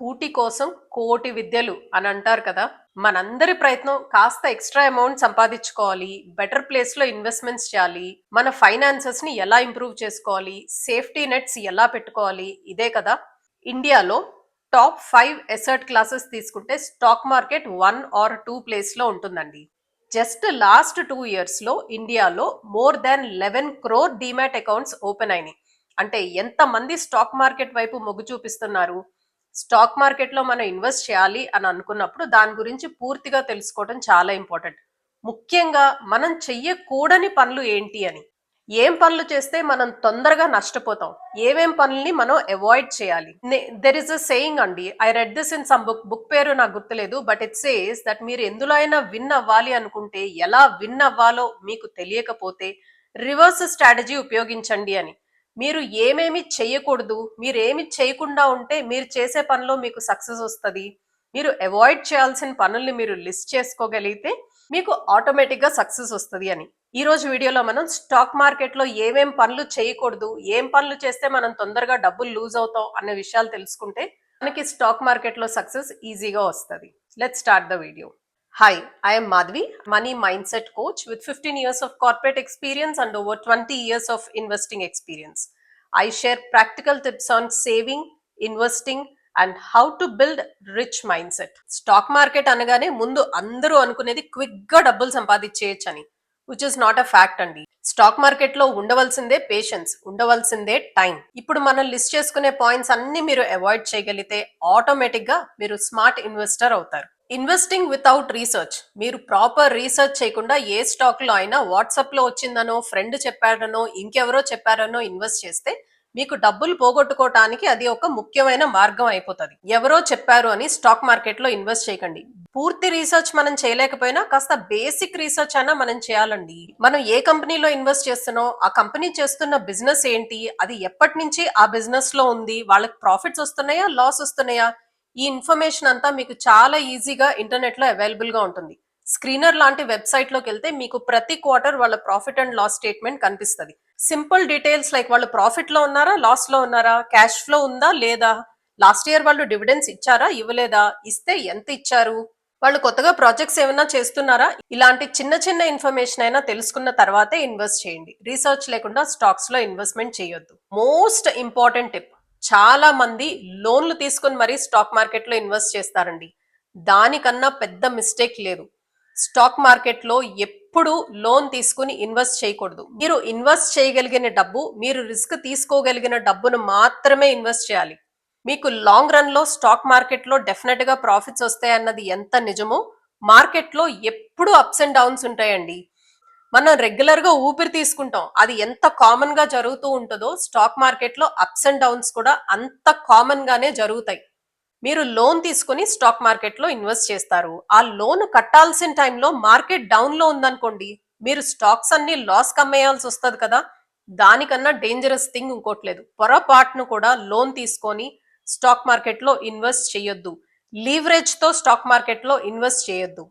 కూటి కోసం కోటి విద్యలు అని అంటారు కదా. మనందరి ప్రయత్నం కాస్త ఎక్స్ట్రా అమౌంట్ సంపాదించుకోవాలి బెటర్ ప్లేస్లో ఇన్వెస్ట్మెంట్స్ చేయాలి మన ఫైనాన్సెస్ని ఎలా ఇంప్రూవ్ చేసుకోవాలి సేఫ్టీ నెట్స్ ఎలా పెట్టుకోవాలి ఇదే కదా. ఇండియాలో టాప్ ఫైవ్ ఎసర్ట్ క్లాసెస్ తీసుకుంటే stock market one or two ప్లేస్లో ఉంటుందండి. జస్ట్ లాస్ట్ టూ ఇయర్స్లో ఇండియాలో more than eleven crore demat accounts open అయినాయి. అంటే ఎంత మంది స్టాక్ మార్కెట్ వైపు మొగ్గు చూపిస్తున్నారు? స్టాక్ మార్కెట్లో మనం ఇన్వెస్ట్ చేయాలి అని అనుకున్నప్పుడు దాని గురించి పూర్తిగా తెలుసుకోవడం చాలా ఇంపార్టెంట్. ముఖ్యంగా మనం చెయ్యకూడని పనులు ఏంటి అని. ఏం పనులు చేస్తే మనం తొందరగా నష్టపోతాం? ఏమేం పనుల్ని మనం అవాయిడ్ చేయాలి? దెర్ ఇస్ అ సేయింగ్ అండి. I read this in some book book పేరు నాకు గుర్తులేదు బట్ ఇట్ సేస్ దట్ మీరు ఎందులో అయినా విన్ అవ్వాలి అనుకుంటే ఎలా విన్ అవ్వాలో మీకు తెలియకపోతే రివర్స్ స్ట్రాటజీ ఉపయోగించండి అని. మీరు ఏమేమి చేయకూడదు మీరు ఏమి చేయకుండా ఉంటే మీరు చేసే పనిలో మీకు సక్సెస్ వస్తుంది. మీరు అవాయిడ్ చేయాల్సిన పనుల్ని మీరు లిస్ట్ చేసుకోగలిగితే మీకు ఆటోమేటిక్గా సక్సెస్ వస్తుంది అని. ఈ రోజు వీడియోలో మనం స్టాక్ మార్కెట్లో ఏమేం పనులు చేయకూడదు ఏం పనులు చేస్తే మనం తొందరగా డబ్బులు లూజ్ అవుతాం అనే విషయాలు తెలుసుకుంటే మనకి స్టాక్ మార్కెట్లో సక్సెస్ ఈజీగా వస్తుంది. Let start the video Hi, I am Madhvi, money mindset coach with 15 years of corporate experience and over 20 years of investing experience. I share practical tips on saving, investing, and how to build rich mind set stock market అనగానే ముందు అందరూ అనుకునేది క్విక్గా డబ్బులు సంపాదించేయచ్చు అని which is not a fact అండి stock మార్కెట్లో ఉండవలసిందే పేషెన్స్ ఉండవలసిందే టైం ఇప్పుడు మనం లిస్ట్ చేసుకునే పాయింట్స్ అన్ని మీరు అవాయిడ్ చేయగలిగితే ఆటోమేటిక్గా మీరు స్మార్ట్ ఇన్వెస్టర్ అవుతారు ఇన్వెస్టింగ్ వితౌట్ రీసెర్చ్. మీరు ప్రాపర్ రీసెర్చ్ చేయకుండా ఏ స్టాక్లో అయినా వాట్సాప్లో వచ్చిందనో ఫ్రెండ్ చెప్పారనో ఇంకెవరో చెప్పారనో ఇన్వెస్ట్ చేస్తే మీకు డబ్బులు పోగొట్టుకోవటానికి అది ఒక ముఖ్యమైన మార్గం అయిపోతుంది. ఎవరో చెప్పారు అని స్టాక్ మార్కెట్లో ఇన్వెస్ట్ చేయకండి. పూర్తి రీసెర్చ్ మనం చేయలేకపోయినా కాస్త బేసిక్ రీసెర్చ్ అయినా మనం చేయాలండి. మనం ఏ కంపెనీలో ఇన్వెస్ట్ చేస్తున్నాం ఆ కంపెనీ చేస్తున్న బిజినెస్ ఏంటి అది ఎప్పటి నుంచి ఆ బిజినెస్లో ఉంది వాళ్ళకి ప్రాఫిట్స్ వస్తున్నాయా లాస్ వస్తున్నాయా ఈ ఇన్ఫర్మేషన్ అంతా మీకు చాలా ఈజీగా ఇంటర్నెట్లో అవైలబుల్గా ఉంటుంది. స్క్రీనర్ లాంటి వెబ్సైట్లోకి వెళ్తే మీకు ప్రతి క్వార్టర్ వాళ్ళ ప్రాఫిట్ అండ్ లాస్ స్టేట్మెంట్ కనిపిస్తుంది. సింపుల్ డీటెయిల్స్ లైక్ వాళ్ళు ప్రాఫిట్లో ఉన్నారా లాస్లో ఉన్నారా క్యాష్ ఫ్లో ఉందా లేదా లాస్ట్ ఇయర్ వాళ్ళు డివిడెన్స్ ఇచ్చారా ఇవ్వలేదా ఇస్తే ఎంత ఇచ్చారు వాళ్ళు కొత్తగా ప్రాజెక్ట్స్ ఏమైనా చేస్తున్నారా ఇలాంటి చిన్న చిన్న ఇన్ఫర్మేషన్ అయినా తెలుసుకున్న తర్వాతే ఇన్వెస్ట్ చేయండి. రీసెర్చ్ లేకుండా స్టాక్స్లో ఇన్వెస్ట్మెంట్ చేయొద్దు. మోస్ట్ ఇంపార్టెంట్ టిప్ చాలా మంది లోన్లు తీసుకుని మరీ స్టాక్ మార్కెట్లో ఇన్వెస్ట్ చేస్తారండి. దానికన్నా పెద్ద మిస్టేక్ లేదు. స్టాక్ మార్కెట్లో ఎప్పుడు లోన్ తీసుకుని ఇన్వెస్ట్ చేయకూడదు. మీరు ఇన్వెస్ట్ చేయగలిగిన డబ్బు మీరు రిస్క్ తీసుకోగలిగిన డబ్బును మాత్రమే ఇన్వెస్ట్ చేయాలి. మీకు లాంగ్ రన్లో స్టాక్ మార్కెట్లో డెఫినెట్గా ప్రాఫిట్స్ వస్తాయన్నది ఎంత నిజమో మార్కెట్లో ఎప్పుడు అప్స్ అండ్ డౌన్స్ ఉంటాయండి. మనం రెగ్యులర్గా ఊపిరి తీసుకుంటాం. అది ఎంత కామన్గా జరుగుతూ ఉంటుందో స్టాక్ మార్కెట్లో అప్స్ అండ్ డౌన్స్ కూడా అంత కామన్ గానే జరుగుతాయి. మీరు లోన్ తీసుకుని స్టాక్ మార్కెట్లో ఇన్వెస్ట్ చేస్తారు. ఆ లోన్ కట్టాల్సిన టైంలో మార్కెట్ డౌన్లో ఉందనుకోండి మీరు స్టాక్స్ అన్ని లాస్ కమ్మేయాల్సి వస్తుంది కదా. దానికన్నా డేంజరస్ థింగ్ ఇంకోట్లేదు పొరపాటును కూడా లోన్ తీసుకొని స్టాక్ మార్కెట్లో ఇన్వెస్ట్ చేయొద్దు. లీవరేజ్తో స్టాక్ మార్కెట్లో ఇన్వెస్ట్ చేయొద్దు.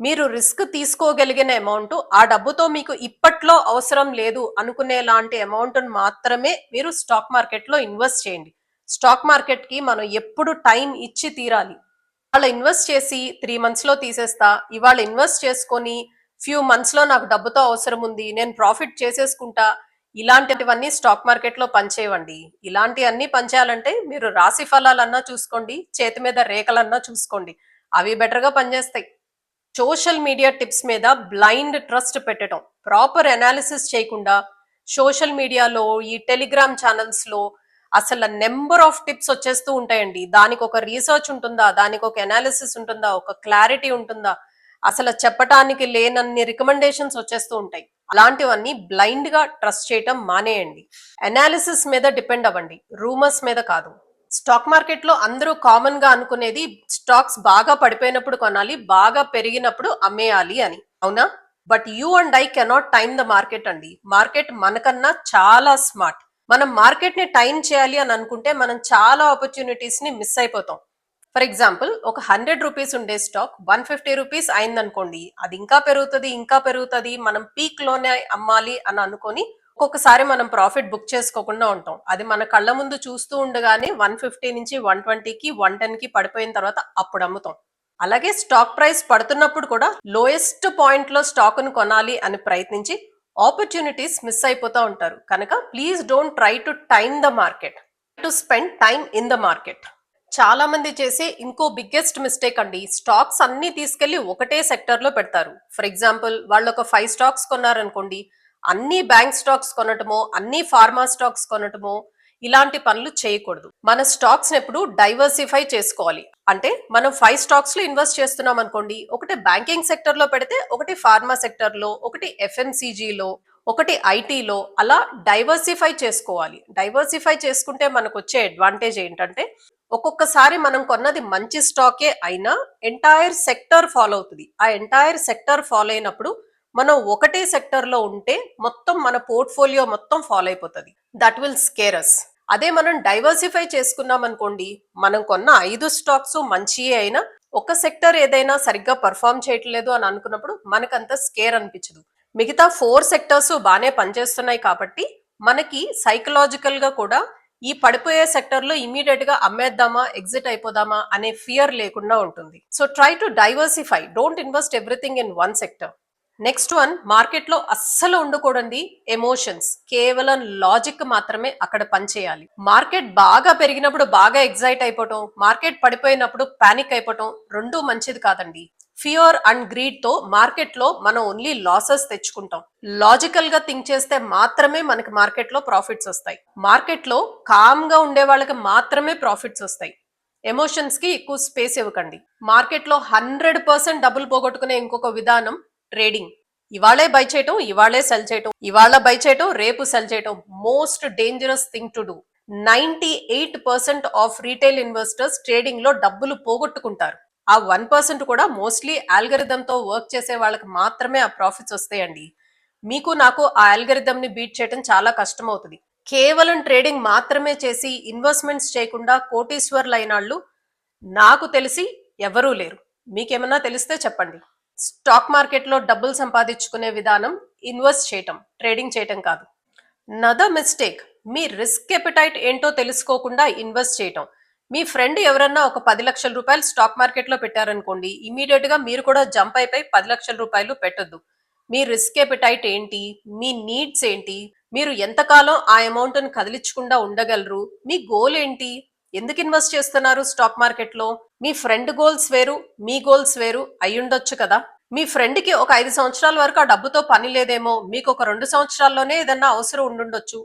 మీరు రిస్క్ తీసుకోగలిగిన అమౌంట్ ఆ డబ్బుతో మీకు ఇప్పట్లో అవసరం లేదు అనుకునే లాంటి అమౌంట్ను మాత్రమే మీరు స్టాక్ మార్కెట్లో ఇన్వెస్ట్ చేయండి. స్టాక్ మార్కెట్కి మనం ఎప్పుడు టైం ఇచ్చి తీరాలి. ఇవాళ ఇన్వెస్ట్ చేసి త్రీ మంత్స్లో తీసేస్తా ఇవాళ ఇన్వెస్ట్ చేసుకొని ఫ్యూ మంత్స్లో నాకు డబ్బుతో అవసరం ఉంది నేను ప్రాఫిట్ చేసేసుకుంటా ఇలాంటివన్నీ స్టాక్ మార్కెట్లో పనిచేయవండి. ఇలాంటివన్నీ పనిచేయాలంటే మీరు రాశి ఫలాలన్నా చూసుకోండి చేతి మీద రేఖలన్నా చూసుకోండి. అవి బెటర్గా పనిచేస్తాయి. సోషల్ మీడియా టిప్స్ మీద బ్లైండ్ ట్రస్ట్ పెట్టడం. ప్రాపర్ అనాలిసిస్ చేయకుండా సోషల్ మీడియాలో ఈ టెలిగ్రామ్ ఛానల్స్లో అసలు నెంబర్ ఆఫ్ టిప్స్ వచ్చేస్తూ ఉంటాయండి. దానికి ఒక రీసెర్చ్ ఉంటుందా? దానికి ఒక అనాలిసిస్ ఉంటుందా? ఒక క్లారిటీ ఉంటుందా? అసలు చెప్పటానికి లేనన్ని రికమెండేషన్స్ వచ్చేస్తూ ఉంటాయి. అలాంటివన్నీ బ్లైండ్గా ట్రస్ట్ చేయటం మానేయండి. అనాలిసిస్ మీద డిపెండ్ అవ్వండి. రూమర్స్ మీద కాదు. స్టాక్ మార్కెట్లో అందరూ కామన్గా అనుకునేది స్టాక్స్ బాగా పడిపోయినప్పుడు కొనాలి బాగా పెరిగినప్పుడు అమ్మేయాలి అని. అవునా? But you and I cannot time the market అండి. మార్కెట్ మనకన్నా చాలా స్మార్ట్. మనం మార్కెట్ని టైం చేయాలి అని అనుకుంటే మనం చాలా ఆపర్చునిటీస్ని మిస్ అయిపోతాం. ఫర్ ఎగ్జాంపుల్ ఒక హండ్రెడ్ రూపీస్ ఉండే స్టాక్ వన్ ఫిఫ్టీ రూపీస్ అయిందనుకోండి అది ఇంకా పెరుగుతుంది ఇంకా పెరుగుతుంది మనం పీక్లోనే అమ్మాలి అని అనుకొని ఒక్కొక్కసారి మనం ప్రాఫిట్ బుక్ చేసుకోకుండా ఉంటాం. అది మన కళ్ళ ముందు చూస్తూ ఉండగానే వన్ ఫిఫ్టీ నుంచి వన్ ట్వంటీకి వన్ టెన్కి పడిపోయిన తర్వాత అప్పుడు అమ్ముతాం. అలాగే స్టాక్ ప్రైస్ పడుతున్నప్పుడు కూడా లోయెస్ట్ పాయింట్లో స్టాక్ను కొనాలి అని ప్రయత్నించి ఆపర్చునిటీస్ మిస్ అయిపోతూ ఉంటారు. కనుక please don't try to time the market. To spend time in the market. చాలా మంది చేసే ఇంకో బిగ్గెస్ట్ మిస్టేక్ అండి స్టాక్స్ అన్ని తీసుకెళ్ళి ఒకటే సెక్టర్లో పెడతారు. ఫర్ ఎగ్జాంపుల్ వాళ్ళు ఒక ఫైవ్ స్టాక్స్ కొన్నారనుకోండి అన్ని బ్యాంక్ స్టాక్స్ కొనటమో అన్ని ఫార్మా స్టాక్స్ కొనటమో ఇలాంటి పనులు చేయకూడదు. మన స్టాక్స్ ఎప్పుడు డైవర్సిఫై చేసుకోవాలి. అంటే మనం ఫైవ్ స్టాక్స్లో ఇన్వెస్ట్ చేస్తున్నాం అనుకోండి ఒకటి బ్యాంకింగ్ సెక్టర్లో పెడితే ఒకటి ఫార్మా సెక్టర్లో ఒకటి ఎఫ్ఎంసీజీలో లో ఒకటి ఐటీలో అలా డైవర్సిఫై చేసుకోవాలి. డైవర్సిఫై చేసుకుంటే మనకు వచ్చే అడ్వాంటేజ్ ఏంటంటే ఒక్కొక్కసారి మనం కొన్నది మంచి స్టాకే అయినా ఎంటైర్ సెక్టర్ ఫాలో అవుతుంది. ఆ ఎంటైర్ సెక్టర్ ఫాలో అయినప్పుడు మనం ఒకటే సెక్టర్లో ఉంటే మొత్తం మన పోర్ట్ఫోలియో మొత్తం ఫాలో అయిపోతుంది. దట్ విల్ స్కేరస్ అదే మనం డైవర్సిఫై చేసుకున్నాం అనుకోండి మనం కొన్న ఐదు స్టాక్స్ మంచియే అయినా ఒక సెక్టర్ ఏదైనా సరిగ్గా పర్ఫామ్ చేయట్లేదు అని అనుకున్నప్పుడు మనకంత స్కేర్ అనిపించదు. మిగతా ఫోర్ సెక్టర్స్ బాగానే పనిచేస్తున్నాయి కాబట్టి మనకి సైకలాజికల్గా కూడా ఈ పడిపోయే సెక్టర్లో ఇమీడియట్గా అమ్మేద్దామా ఎగ్జిట్ అయిపోదామా అనే ఫియర్ లేకుండా ఉంటుంది. So try to diversify don't invest everything in one sector next one మార్కెట్లో అస్సలు ఉండకూడదు ఎమోషన్స్ కేవలం లాజిక్ మాత్రమే అక్కడ పనిచేయాలి. మార్కెట్ బాగా పెరిగినప్పుడు బాగా ఎగ్జైట్ అయిపోవటం మార్కెట్ పడిపోయినప్పుడు పానిక్ అయిపోవటం రెండు మంచిది కాదండి. ఫియర్ అండ్ గ్రీడ్తో మార్కెట్లో మనం ఓన్లీ లాసెస్ తెచ్చుకుంటాం. లాజికల్గా థింక్ చేస్తే మాత్రమే మనకి మార్కెట్లో ప్రాఫిట్స్ వస్తాయి. మార్కెట్లో కామ్గా ఉండే వాళ్ళకి మాత్రమే ప్రాఫిట్స్ వస్తాయి. ఎమోషన్స్కి ఎక్కువ స్పేస్ ఇవ్వకండి. మార్కెట్లో హండ్రెడ్ పర్సెంట్ డబ్బులు పోగొట్టుకునే ఇంకొక విధానం ట్రేడింగ్ ఇవాళే బై చేయటం ఇవాళే సెల్ చేయటం. ఇవాళ బై చేయటం రేపు సెల్ చేయటం. Most dangerous thing to do ninety eight percent of retail investors ట్రేడింగ్లో డబ్బులు పోగొట్టుకుంటారు. ఆ వన్ పర్సెంట్ కూడా మోస్ట్లీ ఆల్గరిథం తో వర్క్ చేసే వాళ్ళకి మాత్రమే ఆ ప్రాఫిట్స్ వస్తాయండి. మీకు నాకు ఆ ఆల్గరిథం ని బీట్ చేయడం చాలా కష్టం అవుతుంది కేవలం ట్రేడింగ్ మాత్రమే చేసి ఇన్వెస్ట్మెంట్స్ చేయకుండా కోటీశ్వర్లు అయినాళ్ళు నాకు తెలిసి ఎవరూ లేరు. మీకేమన్నా తెలిస్తే చెప్పండి. స్టాక్ మార్కెట్లో డబ్బులు సంపాదించుకునే విధానం ఇన్వెస్ట్ చేయటం ట్రేడింగ్ చేయటం కాదు. నదర్ మిస్టేక్ మీ రిస్క్ ఎపిటైట్ ఏంటో తెలుసుకోకుండా ఇన్వెస్ట్ చేయటం. మీ ఫ్రెండ్ ఎవరన్నా ఒక పది లక్షల రూపాయలు స్టాక్ మార్కెట్లో పెట్టారనుకోండి ఇమీడియట్గా మీరు కూడా జంప్ అయిపోయి పది లక్షల రూపాయలు పెట్టొద్దు. మీ రిస్క్ ఎపిటైట్ ఏంటి? మీ నీడ్స్ ఏంటి? మీరు ఎంతకాలం ఆ అమౌంట్ను కదిలించకుండా ఉండగలరు? మీ గోల్ ఏంటి? ఎందుకు ఇన్వెస్ట్ చేస్తున్నారు స్టాక్ మార్కెట్లో మీ ఫ్రెండ్ గోల్స్ వేరు మీ గోల్స్ వేరు అయ్యుండొచ్చు కదా. మీ ఫ్రెండ్కి ఒక ఐదు సంవత్సరాల వరకు ఆ డబ్బుతో పని లేదేమో మీకు ఒక రెండు సంవత్సరాల్లోనే ఏదన్నా అవసరం ఉండుండొచ్చు.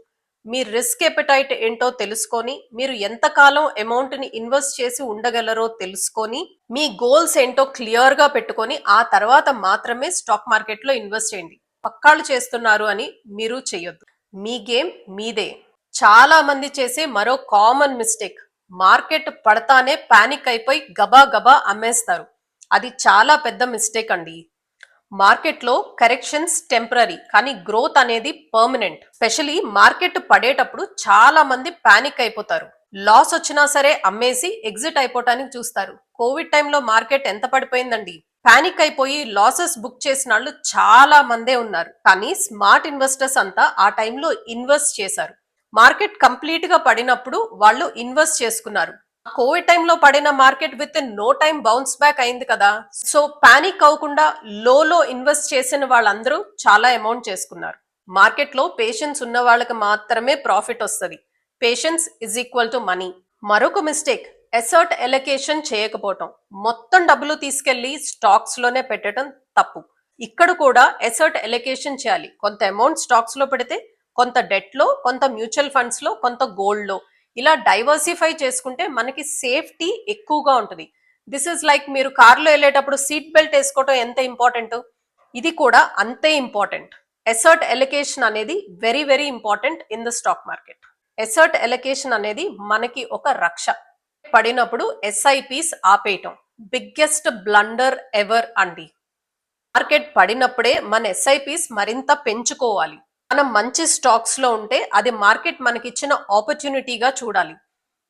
మీ రిస్క్ ఎపిటైట్ ఏంటో తెలుసుకొని మీరు ఎంతకాలం అమౌంట్ని ఇన్వెస్ట్ చేసి ఉండగలరో తెలుసుకొని మీ గోల్స్ ఏంటో క్లియర్గా పెట్టుకొని ఆ తర్వాత మాత్రమే స్టాక్ మార్కెట్లో ఇన్వెస్ట్ చేయండి. పక్కాళ్ళు చేస్తున్నారు అని మీరు చెయ్యొద్దు. మీ గేమ్ మీదే. చాలా మంది చేసే మరో కామన్ మిస్టేక్. మార్కెట్ పడతానే పానిక్ అయిపోయి గబా గబా అమ్మేస్తారు. అది చాలా పెద్ద మిస్టేక్ అండి. మార్కెట్లో కరెక్షన్స్ టెంపరీ కానీ గ్రోత్ అనేది పర్మనెంట్. స్పెషలీ మార్కెట్ పడేటప్పుడు చాలా మంది పానిక్ అయిపోతారు. లాస్ వచ్చినా సరే అమ్మేసి ఎగ్జిట్ అయిపోవటానికి చూస్తారు. కోవిడ్ టైంలో మార్కెట్ ఎంత పడిపోయిందండి? పానిక్ అయిపోయి లాసెస్ బుక్ చేసిన వాళ్ళు చాలా మందే ఉన్నారు. కానీ స్మార్ట్ ఇన్వెస్టర్స్ అంతా ఆ టైంలో ఇన్వెస్ట్ చేశారు. మార్కెట్ కంప్లీట్గా పడినప్పుడు వాళ్ళు ఇన్వెస్ట్ చేసుకున్నారు. కోవిడ్ టైంలో పడిన market with no time bounce back అయింది కదా. సో పానిక్ అవ్వకుండా లోలో ఇన్వెస్ట్ చేసిన వాళ్ళందరూ చాలా అమౌంట్ చేసుకున్నారు. మార్కెట్లో పేషెన్స్ ఉన్న వాళ్ళకి మాత్రమే ప్రాఫిట్ వస్తుంది. Patience is equal to money. మరొక మిస్టేక్ ఎసర్ట్ ఎలకేషన్ చేయకపోవటం. మొత్తం డబ్బులు తీసుకెళ్ళి స్టాక్స్లోనే పెట్టడం తప్పు. ఇక్కడ కూడా ఎసర్ట్ ఎలకేషన్ చేయాలి. కొంత అమౌంట్ స్టాక్స్లో పెడితే కొంత డెట్లో కొంత మ్యూచువల్ ఫండ్స్లో కొంత గోల్డ్లో ఇలా డైవర్సిఫై చేసుకుంటే మనకి సేఫ్టీ ఎక్కువగా ఉంటుంది. దిస్ ఇస్ లైక్ మీరు కార్లో వెళ్ళేటప్పుడు సీట్ బెల్ట్ వేసుకోవటం ఎంత ఇంపార్టెంట్ ఇది కూడా అంతే ఇంపార్టెంట్ ఎసర్ట్ ఎలకేషన్ అనేది very very important in the stock market asset allocation అనేది మనకి ఒక రక్ష. పడినప్పుడు ఎస్ఐపిస్ ఆపేయటం. బిగ్గెస్ట్ బ్లండర్ ఎవర్ అండి. మార్కెట్ పడినప్పుడే మన ఎస్ఐపిస్ మరింత పెంచుకోవాలి. మనం మంచి స్టాక్స్లో ఉంటే అది మార్కెట్ మనకిచ్చిన ఆపర్చునిటీగా చూడాలి.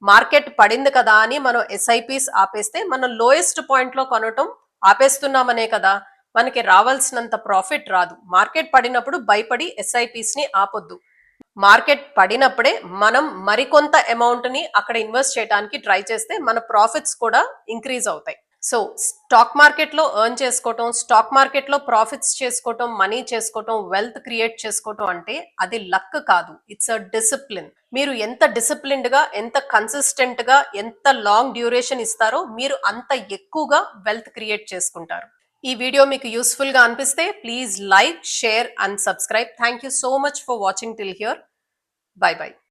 మార్కెట్ పడింది కదా అని మనం ఎస్ఐపిస్ ఆపేస్తే మనం లోయెస్ట్ పాయింట్లో కొనటం ఆపేస్తున్నామనే కదా. మనకి రావాల్సినంత ప్రాఫిట్ రాదు. మార్కెట్ పడినప్పుడు భయపడి ఎస్ఐపిస్ని ఆపొద్దు. మార్కెట్ పడినప్పుడే మనం మరికొంత అమౌంట్ని అక్కడ ఇన్వెస్ట్ చేయడానికి ట్రై చేస్తే మన ప్రాఫిట్స్ కూడా ఇంక్రీజ్ అవుతాయి. సో స్టాక్ మార్కెట్లో ఎర్న్ చేసుకోవటం స్టాక్ మార్కెట్లో ప్రాఫిట్స్ చేసుకోవటం మనీ చేసుకోవటం వెల్త్ క్రియేట్ చేసుకోవటం అంటే అది లక్ కాదు. It's a discipline. మీరు ఎంత డిసిప్లిన్డ్గా ఎంత కన్సిస్టెంట్గా ఎంత లాంగ్ డ్యూరేషన్ ఇస్తారో మీరు అంత ఎక్కువగా వెల్త్ క్రియేట్ చేసుకుంటారు. ఈ వీడియో మీకు యూస్ఫుల్గా అనిపిస్తే please like share and subscribe. Thank you so much for watching till here. Bye bye.